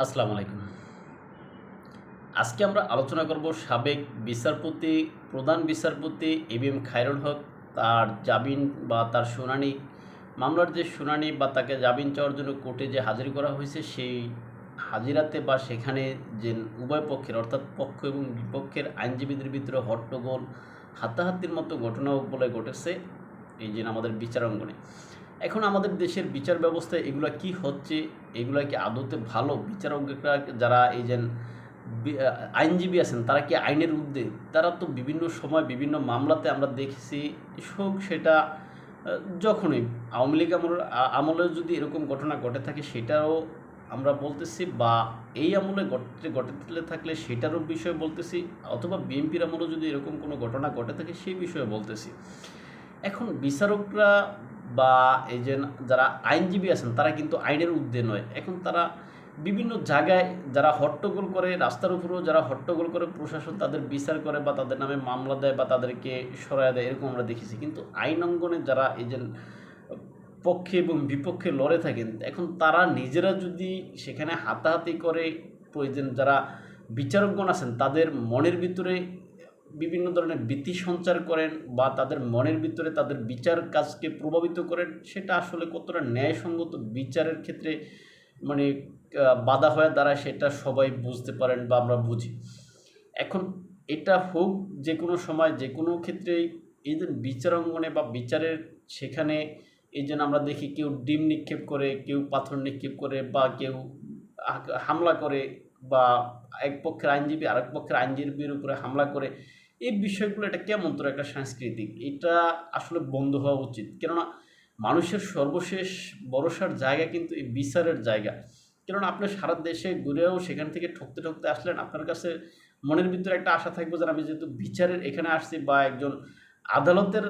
আসসালামু আলাইকুম। আজকে আমরা আলোচনা করব সাবেক বিচারপতি, প্রধান বিচারপতি এবিএম খায়রুল হক, তার জামিন বা তার শুনানি, মামলার যে শুনানি বা তাকে জামিন চাওয়ার জন্য কোর্টে যে হাজির করা হয়েছে, সেই হাজিরাতে বা সেখানে যে উভয় পক্ষের, অর্থাৎ পক্ষ এবং বিপক্ষের আইনজীবীদের ভিতরে হট্টগোল, হাতাহাতির মতো ঘটনাও বলে ঘটেছে এই যে আমাদের বিচারাঙ্গনে। এখন আমাদের দেশের বিচার ব্যবস্থায় এগুলা কি হচ্ছে? এগুলা কি আদতে ভালো? বিচারকরা যারা এই যে আইনজীবী আছেন, তারা কি আইনের ঊর্ধ্বে? তারা তো বিভিন্ন সময় বিভিন্ন মামলাতে আমরা দেখেছি, হোক সেটা যখনই আওয়ামী লীগ আমল আমলে যদি এরকম ঘটনা ঘটে থাকে, সেটাও আমরা বলতেছি বা এই আমলে ঘটে ঘটে থাকলে সেটারও বিষয়ে বলতেছি, অথবা বিএনপির আমলেও যদি এরকম কোনো ঘটনা ঘটে থাকে, সেই বিষয়ে বলতেছি। এখন বিচারকরা বা এই যে যারা আইনজীবী আছেন, তারা কিন্তু আইনের ঊর্ধ্বে নয়। এখন তারা বিভিন্ন জায়গায় যারা হট্টগোল করে, রাস্তার উপরেও যারা হট্টগোল করে, প্রশাসন তাদের বিচার করে বা তাদের নামে মামলা দেয় বা তাদেরকে সরায় দেয়, এরকম আমরা দেখেছি। কিন্তু আইন অঙ্গনে যারা এই যে পক্ষে এবং বিপক্ষে লড়ে থাকেন, এখন তারা নিজেরা যদি সেখানে হাতাহাতি করে প্রয়োজন যারা বিচারকগণ আছেন, তাদের মনের ভিতরে বিভিন্ন ধরনের ভীতি সঞ্চার করেন বা তাদের মনের ভিতরে তাদের বিচার কাজকে প্রভাবিত করেন, সেটা আসলে কতটা ন্যায়সঙ্গত বিচারের ক্ষেত্রে মানে বাধা হয়ে দাঁড়ায় সেটা সবাই বুঝতে পারেন বা আমরা বুঝি। এখন এটা হোক যে কোনো সময়, যে কোনো ক্ষেত্রেই এই যে বিচার অঙ্গনে বা বিচারের সেখানে এই জন্য আমরা দেখি কেউ ডিম নিক্ষেপ করে, কেউ পাথর নিক্ষেপ করে বা কেউ হামলা করে বা এক পক্ষের আইনজীবী আরেক পক্ষের আইনজীবীর উপরে হামলা করে এই বিষয়গুলো এটা কেমন তোর একটা সাংস্কৃতিক? এটা আসলে বন্ধ হওয়া উচিত। কেননা মানুষের সর্বশেষ ভরসার জায়গা কিন্তু এই বিচারের জায়গা। কেননা আপনি সারা দেশে ঘুরেও সেখান থেকে ঠকতে ঠকতে আসলেন, আপনার কাছে মনের ভিতরে একটা আশা থাকবে যে, আমি যেহেতু বিচারের এখানে আসছি বা একজন আদালতের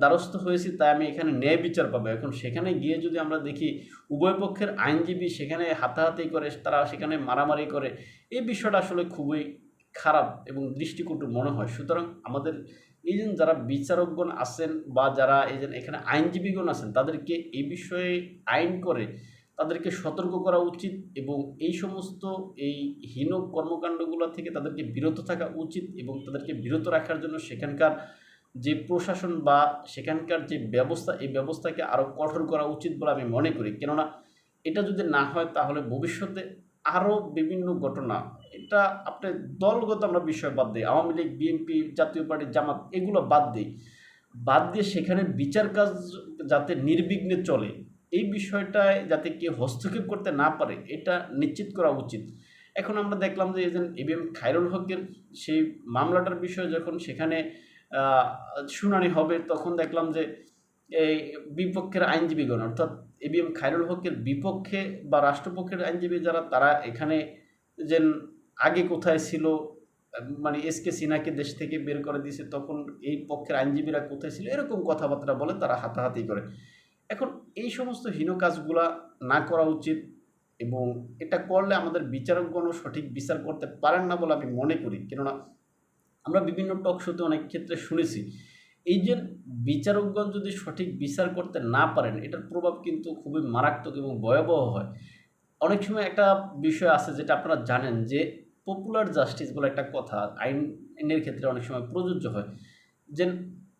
দ্বারস্থ হয়েছি, তাই আমি এখানে ন্যায় বিচার পাবো। এখন সেখানে গিয়ে যদি আমরা দেখি, উভয় পক্ষের আইনজীবী সেখানে হাতাহাতি করে, তারা সেখানে মারামারি করে, এই বিষয়টা আসলে খুবই খারাপ এবং দৃষ্টিকটু মনে হয়। সুতরাং আমাদের এই যে যারা বিচারকগণ আছেন বা যারা এই যে এখানে আইনজীবীগণ আছেন, তাদেরকে এই বিষয়ে আইন করে তাদেরকে সতর্ক করা উচিত এবং এই সমস্ত এই হীন কর্মকাণ্ডগুলো থেকে তাদেরকে বিরত থাকা উচিত এবং তাদেরকে বিরত রাখার জন্য সেখানকার যে প্রশাসন বা সেখানকার যে ব্যবস্থা, এই ব্যবস্থাকে আরও কঠোর করা উচিত বলে আমি মনে করি। কেননা এটা যদি না হয় তাহলে ভবিষ্যতে আরও বিভিন্ন ঘটনা। এটা আপনি দলগত আমরা বিষয় বাদ দিই। আওয়ামী লীগ বিএনপি জাতীয় পার্টি, জামাত, এগুলো বাদ দিই। বাদ দিয়ে সেখানে বিচার কাজ যাতে নির্বিঘ্নে চলে, এই বিষয়টায় যাতে কেউ হস্তক্ষেপ করতে না পারে, এটা নিশ্চিত করা উচিত। এখন আমরা দেখলাম যে এজন এবিএম খায়রুল হকের সেই মামলাটার বিষয়ে যখন সেখানে শুনানি হবে, তখন দেখলাম যে এই বিপক্ষের আইনজীবীগণ, অর্থাৎ এ বি এম খায়রুল হকের বিপক্ষে বা রাষ্ট্রপক্ষের আইনজীবী যারা, তারা এখানে যে আগে কোথায় ছিল মানে এস কে সিনহাকে দেশ থেকে বের করে দিয়েছে, তখন এই পক্ষের আইনজীবীরা কোথায় ছিল, এরকম কথাবার্তা বলে তারা হাতাহাতি করে। এখন এই সমস্ত হীন কাজগুলা না করা উচিত এবং এটা করলে আমাদের বিচারকগণও সঠিক বিচার করতে পারেন না বলে আমি মনে করি। কেননা আমরা বিভিন্ন টক শোতে অনেক ক্ষেত্রে শুনেছি এই যে বিচারকগণ যদি সঠিক বিচার করতে না পারেন, এটার প্রভাব কিন্তু খুবই মারাত্মক এবং ভয়াবহ হয়। অনেক সময় একটা বিষয় আছে যেটা আপনারা জানেন যে পপুলার জাস্টিস বলে একটা কথা আইন আইনের ক্ষেত্রে অনেক সময় প্রযোজ্য হয়। যে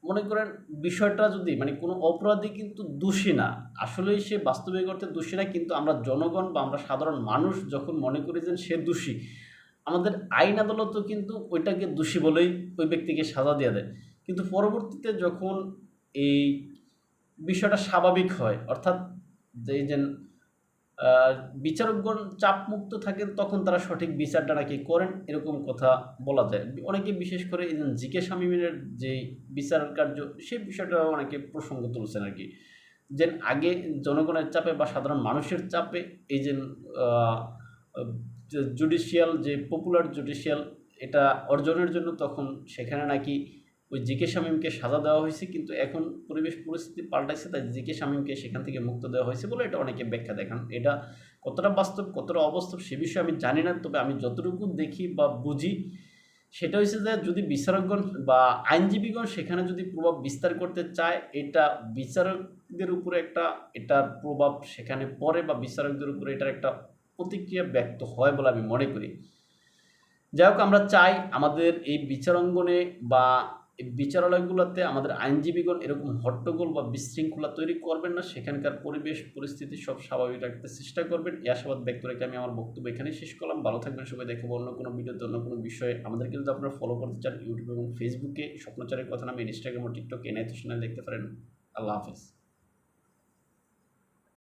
মনে করেন বিষয়টা যদি মানে কোনো অপরাধী কিন্তু দোষী না, আসলেই সে বাস্তবিক অর্থে দোষী না, কিন্তু আমরা জনগণ বা আমরা সাধারণ মানুষ যখন মনে করি যে সে দোষী, আমাদের আইন আদালতও কিন্তু ওইটাকে দোষী বলেই ওই ব্যক্তিকে সাজা দিয়ে দেয়। কিন্তু পরবর্তীতে যখন এই বিষয়টা স্বাভাবিক হয়, অর্থাৎ যে এই যে বিচারকগণ চাপমুক্ত থাকেন, তখন তারা সঠিক বিচারটা নাকি করেন, এরকম কথা বলা যায়। অনেকে বিশেষ করে এই যে জিকে শামীমের যে বিচার কার্য, সেই বিষয়টা অনেকে প্রসঙ্গ তুলছেন আর কি যে আগে জনগণের চাপে বা সাধারণ মানুষের চাপে এই যে জুডিশিয়াল যে পপুলার জুডিশিয়াল এটা অর্জনের জন্য তখন সেখানে নাকি ওই জিকে শামীমকে সাজা দেওয়া হয়েছে, কিন্তু এখন পরিবেশ পরিস্থিতি পাল্টাইছে, তাই জিকে শামীমকে সেখান থেকে মুক্ত দেওয়া হয়েছে বলে এটা অনেকে ব্যাখ্যা দেখান। এটা কতটা বাস্তব, কতটা অবাস্তব সে বিষয়ে আমি জানি না, তবে আমি যতটুকু দেখি বা বুঝি সেটা হচ্ছে যে যদি বিচারকগণ বা আইনজীবীগণ সেখানে যদি প্রভাব বিস্তার করতে চায়, এটা বিচারকদের উপরে একটা, এটার প্রভাব সেখানে পড়ে বা বিচারকদের উপরে এটার একটা প্রতিক্রিয়া ব্যক্ত হয় বলে আমি মনে করি। যাই হোক, আমরা চাই আমাদের এই বিচারাঙ্গনে বা এই বিচারালয়গুলোতে আমাদের আইনজীবীগণ এরকম হট্টগোল বা বিশৃঙ্খলা তৈরি করবেন না, সেখানকার পরিবেশ, পরিস্থিতি সব স্বাভাবিক রাখতে চেষ্টা করবেন। এই আশাবাদ ব্যক্ত রেখে আমি আমার বক্তব্য এখানেই শেষ করলাম। ভালো থাকবেন সবাই দেখাবো অন্য কোনো ভিডিওতে, অন্য কোনো বিষয়ে। আমাদেরকে যদি আপনারা ফলো করতে চান ইউটিউব এবং ফেসবুকে স্বপ্নচারের কথা নামে ইনস্টাগ্রাম ও টিকটকে চ্যানেল দেখতে পারেন। আল্লাহ হাফেজ।